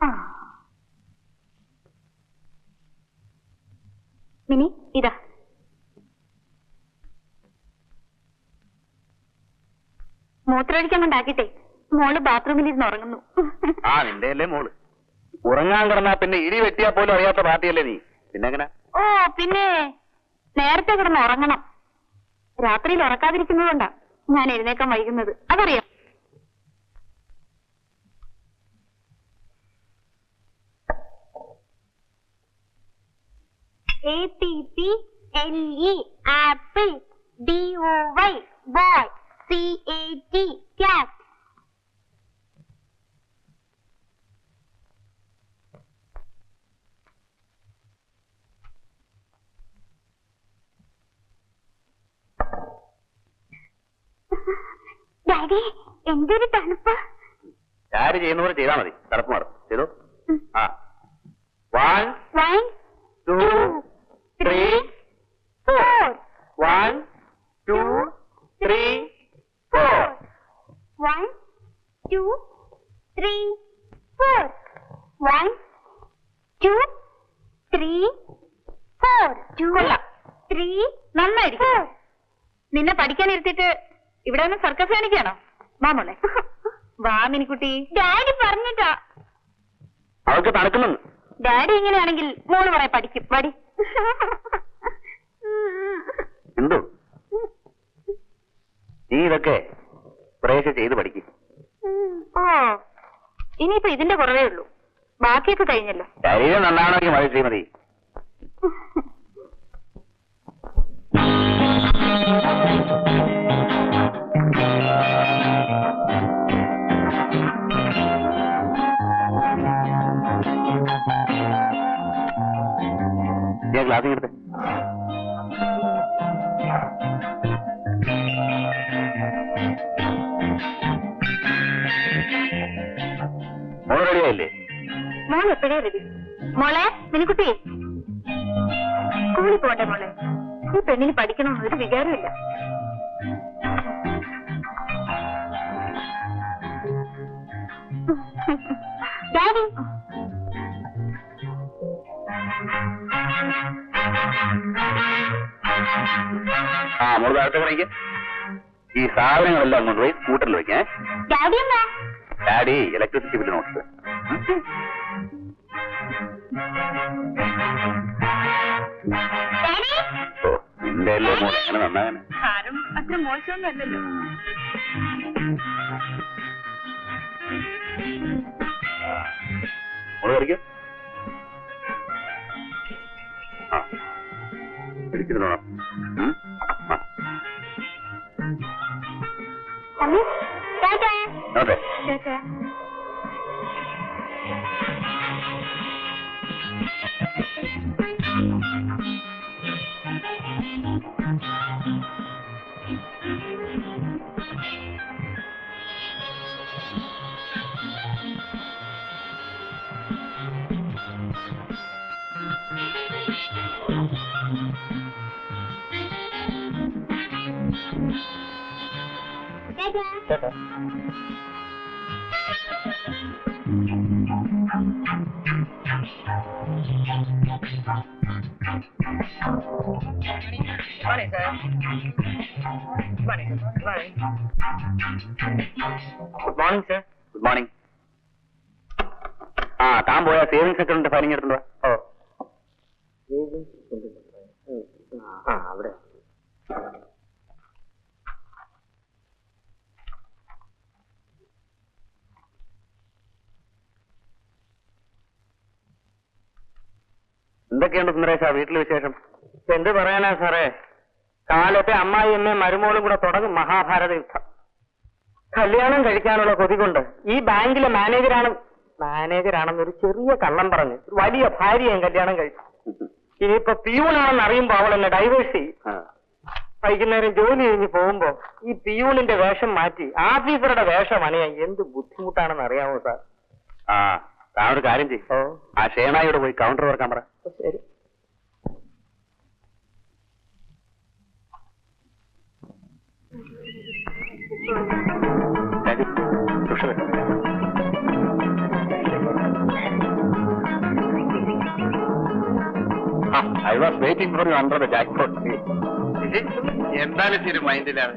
ആ. മിനി ഇതാ. മൂത്രമൊഴിക്കാൻ കൊണ്ടാക്കിട്ടെ മോൾ ബാത്റൂമിൽ ഇരുന്ന് ഉറങ്ങുന്നു. ആ നിന്റെ അല്ലേ മോൾ. ഉറങ്ങാൻ കിടന്നാ പിന്നെ ഇടി വെട്ടിയാ പോലും അറിയാത്ത പാർട്ടിയല്ലേ നീ. പിന്നെ എങ്ങനെ? ഓ പിന്നെ നേരത്തെ കിടന്ന് ഉറങ്ങണം. രാത്രിയിൽ ഉറക്കാതിരിക്കുന്നതുകൊണ്ടാ ഞാൻ എഴുന്നേക്കാൻ വൈകുന്നത്. അതറിയാം. A P P L E apple D O Y boy C A T cat daddy എന്തൊരു തണുപ്പ്. ആര് ചെയ്യുന്ന പോലെ ചെയ്താൽ മതി. തണുപ്പ് മാറും. ചെയ്തു? ആ. One one two three four one two three four one two three four one two three four two three നന്നായിരിക്കും. നിന്നെ പഠിക്കാൻ ഇരുത്തിയിട്ട് ഇവിടെ ഒന്ന് സർക്കസ് കാണിക്കാണോ മോളെ. വാ മിനിക്കുട്ടി. ഡാഡി പറഞ്ഞിട്ടാ അവൾക്ക് തണുക്കുന്നുണ്ട് ഡാഡി ഇങ്ങനെയാണെങ്കിൽ മോൾ പറയാ പഠിക്കും. പടി എന്തോ? നീ ഇതൊക്കെ പ്രേക്ഷ ചെയ്ത് പഠിക്കും. ഓ ഇനിയിപ്പോ ഇതിന്റെ കുറവേ ഉള്ളൂ. ബാക്കിയൊക്കെ കഴിഞ്ഞല്ലോ. ശരീരം നന്നാണെങ്കിൽ മതി ശ്രീമതി. റെഡി മോളെ മിനിക്കുട്ടി. സ്കൂളിൽ പോട്ടെ മോളെ. ഈ പെണ്ണിന് പഠിക്കണമെന്ന് ഒരു വികാരമില്ല ഡാഡി. ആ മോൾ താഴത്തെ കളിക്ക് ഈ സാധനങ്ങളെല്ലാം കൊണ്ടുപോയി സ്കൂട്ടറിൽ വെക്കേ daddy daddy electricity bill note അല്ലേ മോൾ എങ്ങനെ നന്നാകാൻ ആരും അത്ര മോശമൊന്നും അല്ലല്ലോ. മോൾ കളിക്കും ആ പിടിച്ചിരുന്നോണം ഉം? Tata tata Morning, sir. Morning. Morning. Good morning sir good morning ആ താൻ പോയ സേവിങ്സ് അക്കൗണ്ട് ഫയലിംഗ് എടുത്തുണ്ടോ ഓ ആ അവിടെ എന്തൊക്കെയുണ്ട് സുന്ദരേശ വീട്ടിലെ വിശേഷം? എന്ത് പറയാനാ സാറേ? കാലത്തെ അമ്മായി എന്നെ മരുമോളും കൂടെ തുടങ്ങും മഹാഭാരത യുദ്ധം. കല്യാണം കഴിക്കാനുള്ള കൊതികൊണ്ട് ഈ ബാങ്കിലെ മാനേജരാണ് മാനേജരാണെന്നൊരു ചെറിയ കള്ളം പറഞ്ഞ് ഒരു വലിയ ഭാര്യയും കല്യാണം കഴിച്ചു. ഇനിയിപ്പോ പിയൂണാണെന്ന് അറിയുമ്പോ അവൾ എന്നെ ഡൈവേഴ്സ് ചെയ്യും. വൈകുന്നേരം ജോലി കഴിഞ്ഞ് പോകുമ്പോ ഈ പിയൂണിന്റെ വേഷം മാറ്റി ആഫീസറുടെ വേഷം അണിയാൻ എന്ത് ബുദ്ധിമുട്ടാണെന്ന് അറിയാമോ സാർ? ആ. താൻ ഒരു കാര്യം ചെയ്യും. ആ. ഷേണായോട് പോയി കൗണ്ടർ വർക്കാൻ പറ. ശരി. I was waiting for you under the jackfruit എന്തായാലും ശരി മൈൻഡിലാണ്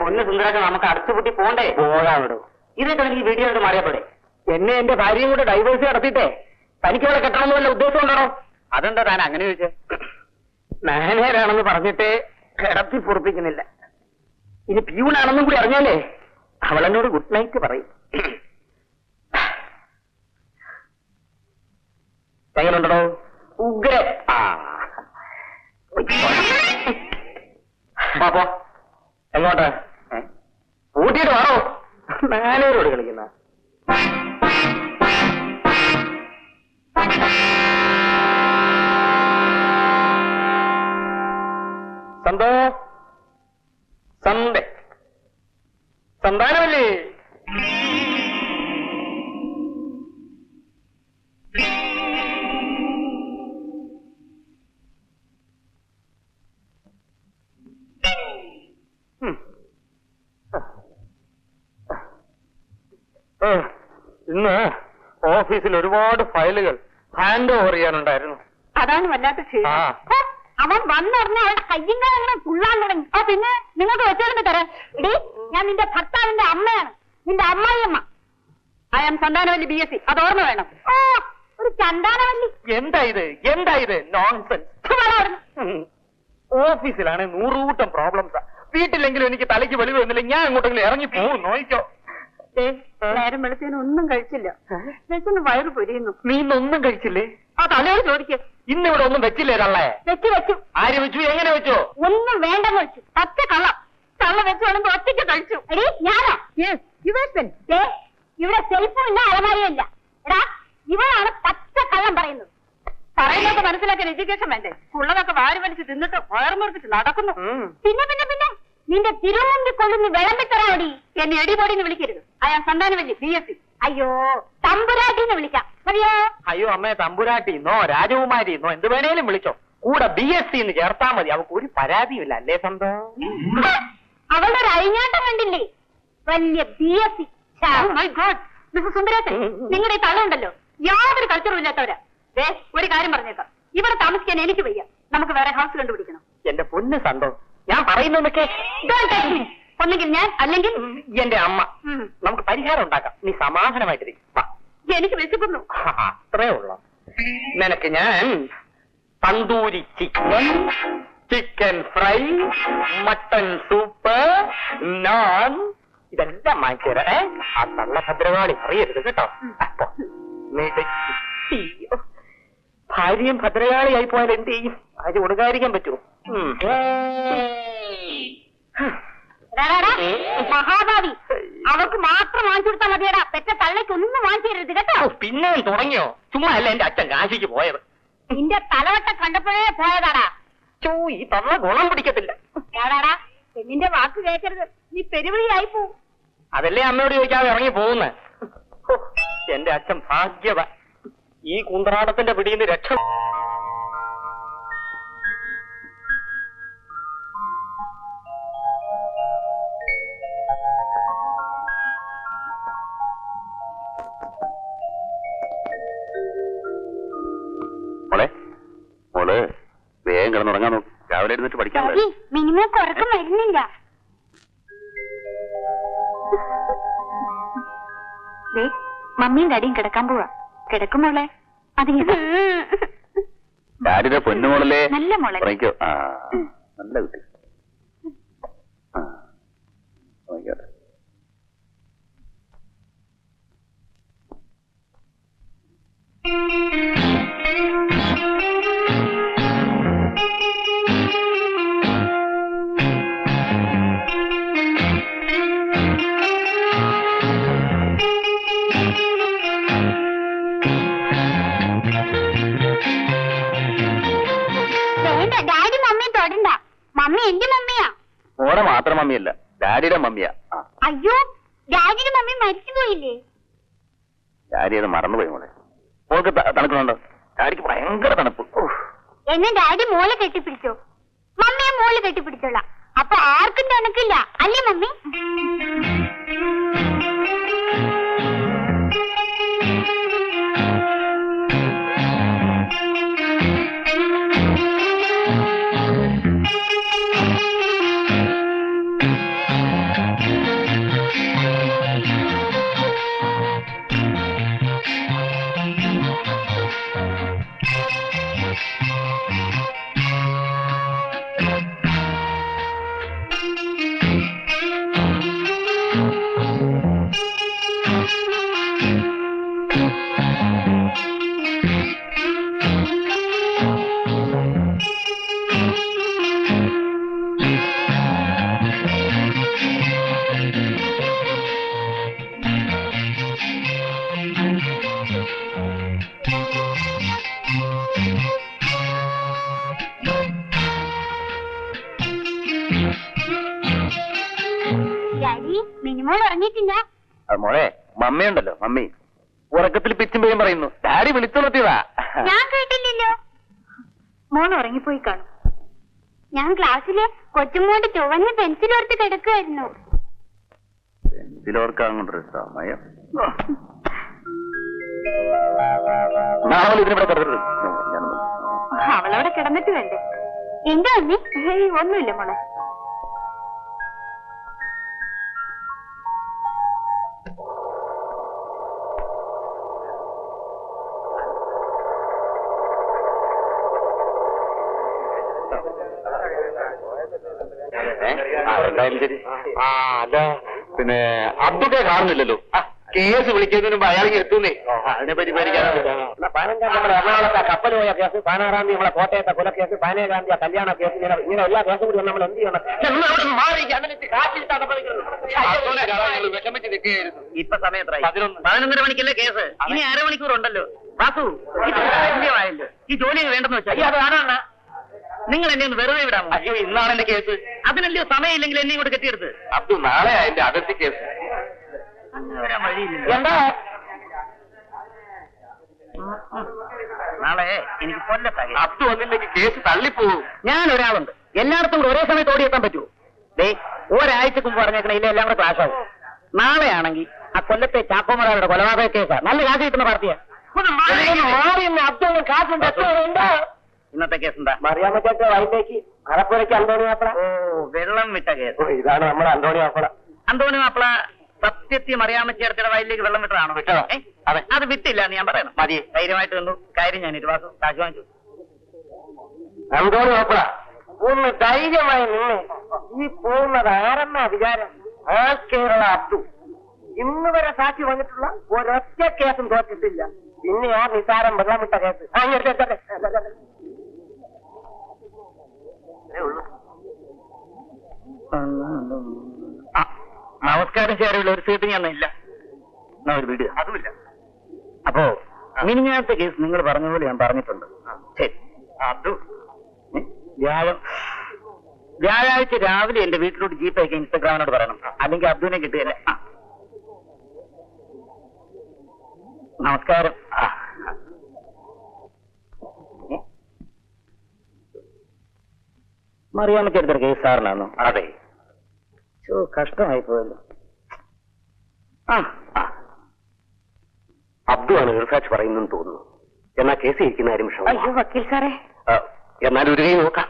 പൊന്ന് സുന്ദരാജ് നമുക്ക് അടച്ചുപൂട്ടി പോണ്ടേ? പോകാവിടോ. ഇതൊക്കെ എനിക്ക് വീഡിയോ എടുത്ത് മാറിയപ്പോടെ എന്നെ എന്റെ ഭാര്യയും കൂടെ ഡൈവേഴ്സ് നടത്തിയിട്ടേ? തനിക്ക് ഇവിടെ കെട്ടണമെന്ന് വല്ല ഉദ്ദേശം ഉണ്ടോ? അതെന്താ താൻ അങ്ങനെ ചോദിച്ചേ? മാനേജറാണെന്ന് പറഞ്ഞിട്ട് കിടത്തി പൊറപ്പിക്കുന്നില്ല. ഇനി പ്യൂണാണെന്നും കൂടി അറിഞ്ഞാലേ അവളെന്നോട് ഗുഡ് നൈറ്റ് പറയും. എങ്ങനെയുണ്ടോ ഉഗ്ര. ആ. പാപ്പോ എങ്ങോട്ട്? ഊട്ടിയിട്ട് വാറോ മാനേജറോട് കളിക്കുന്ന. സന്തോ? സന്ത. സന്താനമല്ലേ? ഇന്ന് ഓഫീസിൽ ഒരുപാട് ഫയലുകൾ ഹാൻഡ് ഓവർ ചെയ്യാനുണ്ടായിരുന്നു. അതാണ് വല്ലാത്ത ആ. അവൻ വന്നറിഞ്ഞ അവളുടെ കയ്യും കാലങ്ങനെ തുള്ളാൻ തുടങ്ങി. ആ പിന്നെ നിങ്ങൾക്ക് വെച്ചോണ്ട് തരാം. ഞാൻ നിന്റെ ഭർത്താവിന്റെ അമ്മയാണ്. നിന്റെ അമ്മായിയമ്മ. I am Santhanavalli B S C അത് ഓർമ്മ വേണം. ഓ ഒരു ചന്താനവല്ലി എന്താ ഇത്? എന്താ ഇത്? നോൺസെൻസ്. ഓഫീസിലാണ് നൂറുകൂട്ടം പ്രോബ്ലംസ് വീട്ടിലെങ്കിലും എനിക്ക് തലയ്ക്ക് വെളിവ് വന്നില്ല. ഞാൻ അങ്ങോട്ടെങ്കിലും ഇറങ്ങി പോകും നോയിക്കോ. നേരം വെളുത്തേനൊന്നും കഴിച്ചില്ല. വയറ് പൊരിയുന്നു. നീ ഇന്നൊന്നും കഴിച്ചില്ലേ? ആ തലയോട് ഇന്ന് ഇന്നിവിടെ ഒന്നും വെച്ചില്ലേ തള്ളേ? വെച്ച് വെച്ചു. ആര് വെച്ചു? എങ്ങനെ വെച്ചോ? ഒന്നും വേണ്ടെന്ന് വെച്ചു. പച്ച കള്ളം. കള്ള വെച്ച് വേണമെങ്കിൽ ഒറ്റയ്ക്ക് കഴിച്ചു. എടി ഞാനോ? ഇവിടെ സെൽഫും ഇല്ല അലമാരിയും ഇല്ല. എടാ ഇവളാണ് പച്ച കള്ളം പറയുന്നത്. പറയുന്നൊക്കെ മനസ്സിലാക്കാൻ എഡ്യൂക്കേഷൻ വേണ്ടേ? ഉള്ളതൊക്കെ വാരി വലിച്ച് തിന്നിട്ട് വയറുമുറിച്ചിട്ട് നടക്കുന്നു. പിന്നെ പിന്നെ പിന്നെ നിന്റെ തിരുവനന്തപുരം കൊണ്ടുവന്ന് വിളമ്പിത്തരാടി. എന്നെ എടിപൊടിന്ന് വിളിക്കരുത്. അയാൾ സന്താനമല്ലേ ബി എസ് സി അയ്യോ തമ്പുരാട്ടിന്ന് വിളിക്കാം. മതിയോ അയ്യോ അമ്മേ തമ്പുരാട്ടിന്നോ രാജകുമാരിന്നോ എന്ത് വേണേലും വിളിച്ചോ. കൂടെ ബി എസ് സി എന്ന് ചേർത്താ മതി. അവക്ക് ഒരു പരാതിയുമില്ല. അല്ലേ സ്വന്തം ഹ, അവളുടെ ഒരു അഴിഞ്ഞാട്ടം കണ്ടില്ലേ? വലിയ B S C mister Sundaresan നിങ്ങളുടെ ഈ തള്ളുണ്ടല്ലോ യാതൊരു കൾച്ചറും ഇല്ലാത്തവരാ. ദേ ഒരു കാര്യം പറഞ്ഞേക്കാം. ഇവിടെ താമസിക്കാൻ എനിക്ക് വയ്യ. നമുക്ക് വേറെ ഹൗസ് കണ്ടുപിടിക്കണം. എന്റെ പൊന്ന് സന്തോ ഞാൻ പറയുന്നൊക്കെ. ഒന്നെങ്കിൽ ഞാൻ അല്ലെങ്കിൽ എന്റെ അമ്മ. നമുക്ക് പരിഹാരം ഉണ്ടാക്കാം. നീ സമാധാനമായിട്ടിരിക്കും. വാ. എനിക്ക് വിശക്കുന്നു അത്രേ ഉള്ളു. നിനക്ക് ഞാൻ tandoori chicken chicken fry mutton soup naan ഇതെല്ലാം വാങ്ങിച്ചു തരാം? ആ തള്ള ഭദ്രകാളി അറിയരുത് കേട്ടോ. ഭാര്യയും ഭദ്രകാളിയായി പോയാൽ എന്ത് ചെയ്യും? ഭാര്യ കൊടുക്കാതിരിക്കാൻ പറ്റുമോ? മഹാഭാവി. അവർക്ക് മാത്രം വാങ്ങിച്ചു കൊടുത്താൽ മതിയടാ. പെറ്റ തള്ളയ്ക്ക് ഒന്നും വാങ്ങിച്ചു തരരുത് കേട്ടോ പിന്നെയും തുടങ്ങിയോ? ചുമ്മാ അല്ല എന്റെ അച്ഛൻ കാശിക്ക് പോയത്? നിന്റെ തലവട്ട കണ്ടപ്പോഴേ പോയതാടാ. ചോ ഈ തള്ള ഗുണം പിടിക്കത്തില്ല. ഏടാടാ പെണ്ണിന്റെ വാക്ക് കേൾക്കരുത് നീ പെരുവഴിയായി പോവും അതല്ലേ അമ്മയോട് ചോദിക്കാതെ ഇറങ്ങി പോകുന്നേ? എന്റെ അച്ഛൻ ഭാഗ്യവ. ഈ കുന്തറാടത്തിന്റെ പിടിയിൽ നിന്ന് രക്ഷ വരുന്നില്ല. ദേ, മമ്മിയും ഡാഡിയും കിടക്കാൻ പോവാ. കിടക്കുമോളെ അതിന് ഡാഡിയുടെ പൊന്നുമോളല്ലേ നല്ല മോളെ. നല്ല കുട്ടി. ഉറങ്ങിക്കോട്ടെ. മോളെ മാത്രം മമ്മിയല്ല. ഡാഡിയുടെ മമ്മിയാ. അയ്യോ ഡാഡിയുടെ മമ്മി മരിച്ചു പോയില്ലേ? ഡാഡി അത് മറന്നുപോയി മോളെ. മോൾക്ക് തണുക്കുന്നുണ്ടോ? ഡാഡിക്ക് ഭയങ്കര തണുപ്പ്. എന്നെ ഡാഡി മോളെ കെട്ടിപ്പിടിച്ചോ? മമ്മിയെ മോൾ കെട്ടിപ്പിടിച്ചോളാം. അപ്പൊ ആർക്കും തണുക്കില്ല. അല്ലേ മമ്മി? ഉറക്കത്തിൽ പറയുന്നു. ഡാഡി വിളിച്ചുണർത്തിയതാ ഞാൻ കേട്ടില്ലല്ലോ. മോൻ ഉറങ്ങിപ്പോയി കാണും. ഞാൻ ക്ലാസ്സിൽ കൊച്ചുമോണ്ട് ചുവന്ന പെൻസിൽ ഓർത്ത് കിടക്കുമായിരുന്നു ഇതിലോർക്കാൻ കൊണ്ടൊരു സമയം. അവളവിടെ കിടന്നിട്ട് വേണ്ടേ? എന്താ അമ്മി? ഒന്നുമില്ല മോളെ. ശരി. ആ അല്ല പിന്നെ അബ്ദുക്കെ കാണുന്നില്ലല്ലോ. കേസ് വിളിക്കുന്നതിന് മുമ്പ് അയാൾ എത്തുന്നേ. അതിനെ പറ്റി എറണാകുളത്തെ കപ്പൽ പോയ കേസ് പതിനാറാം തീയതി നമ്മളെ കോട്ടയത്തെ കൊലക്കേസ് പതിനേഴാം തീയതി കല്യാണ കേസ് ഇങ്ങനെ എല്ലാ കേസും കൂടി നമ്മൾ എന്ത് ചെയ്യണം? ഇപ്പൊ സമയം? പതിനൊന്നര മണിക്കല്ലേ കേസ്? ഇനി അരമണിക്കൂർ ഉണ്ടല്ലോ വാസു ഈ ജോലി വേണ്ടെന്ന് വെച്ചാൽ അത് ആരാണ് നിങ്ങൾ എന്നെ ഒന്ന് വെറുതെ വിടാമോ? അയ്യോ ഇന്നാണ് എന്റെ കേസ്. അതിനല്ലയോ സമയമില്ലെങ്കിൽ എന്നെ കൂടെ കെട്ടിയെടുത്ത്. അബ്ദു നാളെ എന്റെ അതിർത്തി കേസ്. വരാൻ വഴിയില്ല എന്താ? നാളെ എനിക്ക് കൊല്ലത്താകെ അബ്ദു വന്നില്ലെങ്കിൽ കേസ് തള്ളിപ്പോവും. ഞാൻ ഒരാളുണ്ട്. എല്ലായിടത്തും കൂടെ ഒരേ സമയത്ത് ഓടിയെത്താൻ പറ്റുമോ? ഡേ ഒരാഴ്ചക്കും മുമ്പ് പറഞ്ഞേക്കണ ഇല്ല എല്ലാം കൂടെ ക്ലാസ് ആവും. നാളെയാണെങ്കിൽ ആ കൊല്ലത്തെ ചാക്കോമറാരുടെ കൊലപാതക കേസാ. നല്ല കാശ് കിട്ടുന്ന പാർട്ടിയാ. ഇന്നത്തെ കേസ് എന്താ മറിയാമ്മച്ചേക്ക് വൈകിട്ടേക്ക് മലപ്പുഴയ്ക്ക് അന്തോണി മാപ്പിള. ഓ വെള്ളം വിട്ട കേസ്. ഇതാണ് നമ്മുടെ അന്തോണി മാപ്പിള. അന്തോണി മാപ്പിള സത്യത്തിൽ മറിയാമ്മച്ചേർത്തിയുടെ വയലിലേക്ക് വെള്ളം വിട്ടതാണോ? വിട്ടതാ. അതെ. അത് വിട്ടില്ല എന്ന് ഞാൻ പറയണം. മതി. ധൈര്യമായിട്ട് വന്നു. കാര്യം ഞാൻ ഇരുവാസം കാശ് വാങ്ങിച്ചു. അന്തോണി മാപ്പിള ഒന്ന് ധൈര്യമായി നിന്ന് ഈ പോകുന്നത് ആരെന്ന വിചാരം? ആ കേരള അബ്ദു. ഇന്ന് വരെ സാക്ഷി വന്നിട്ടുള്ള ഒരൊറ്റ കേസും തോറ്റിട്ടില്ല. പിന്നെ ആ നിസാരം വെള്ളമിട്ട കേസ്. ആ, ഇങ്ങോട്ട് എടുത്തോട്ടെ. ഇതേ ഉള്ളൂ. ആ, നമസ്കാരം ചേരുള്ള ഒരു സീറ്റ് ഞാൻ ഇല്ല. ഒരു അതുമില്ല. അപ്പോ മിനിഞ്ഞാത്ത കേസ് നിങ്ങൾ പറഞ്ഞ പോലെ ഞാൻ പറഞ്ഞിട്ടുണ്ട്. ശരി. അതു വ്യാഴം. വ്യാഴാഴ്ച രാവിലെ എന്റെ വീട്ടിലോട്ട് ജീപ്പ് അയക്കാൻ ഇൻസ്റ്റഗ്രാമിനോട് പറയണം. അല്ലെങ്കിൽ അബ്ദുവിനെ കിട്ടുകയല്ലേ ആ. നമസ്കാരം ആ. ഏ? മറിയാമ്മയ്ക്ക് എടുത്തൊരു കേസ് സാറിനാണോ അതെ. ചോ കഷ്ടമായി പോയല്ലോ. ആ ആ. അബ്ദു ആണ് ഈർസാച്ച് പറയുന്നെന്ന് തോന്നുന്നു. എന്നാ കേസ് ഇരിക്കുന്ന കാര്യം അയ്യോ വക്കീൽ സാറേ. എന്നാൽ ഒരു കൈ നോക്കാം.